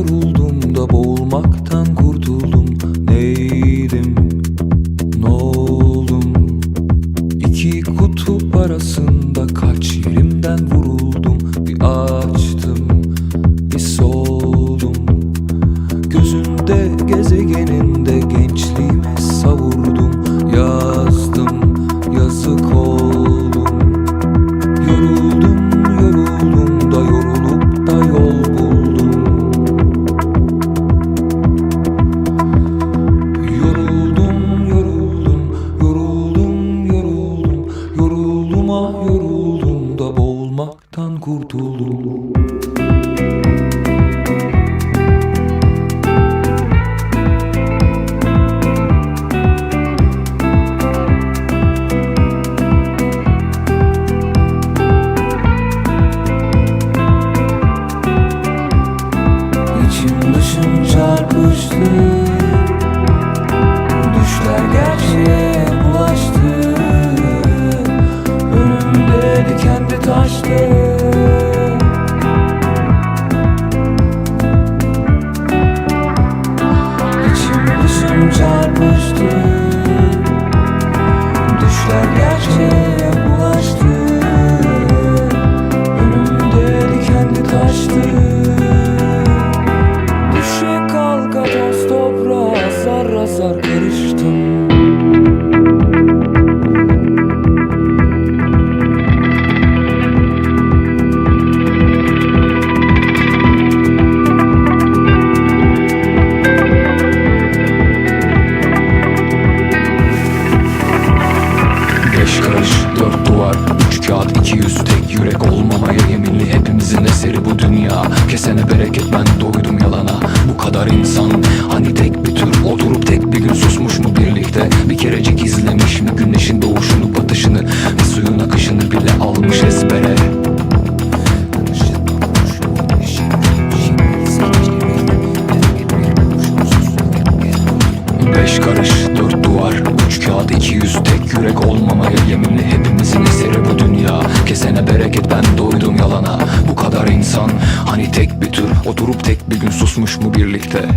yoruldum da boğulmaktan kurtuldum. Neydim, ne oldum? İki kutup arasında kurtulur. beş dört duvar üç kağıt iki yüz tek yürek olmamaya yeminli Hepimizin eseri bu dünya. Kesene bereket ben doydum yalana. Bu kadar insan ben doydum yalana. Bu kadar insan. Hani tek bir tür Oturup tek bir gün susmuş mu birlikte?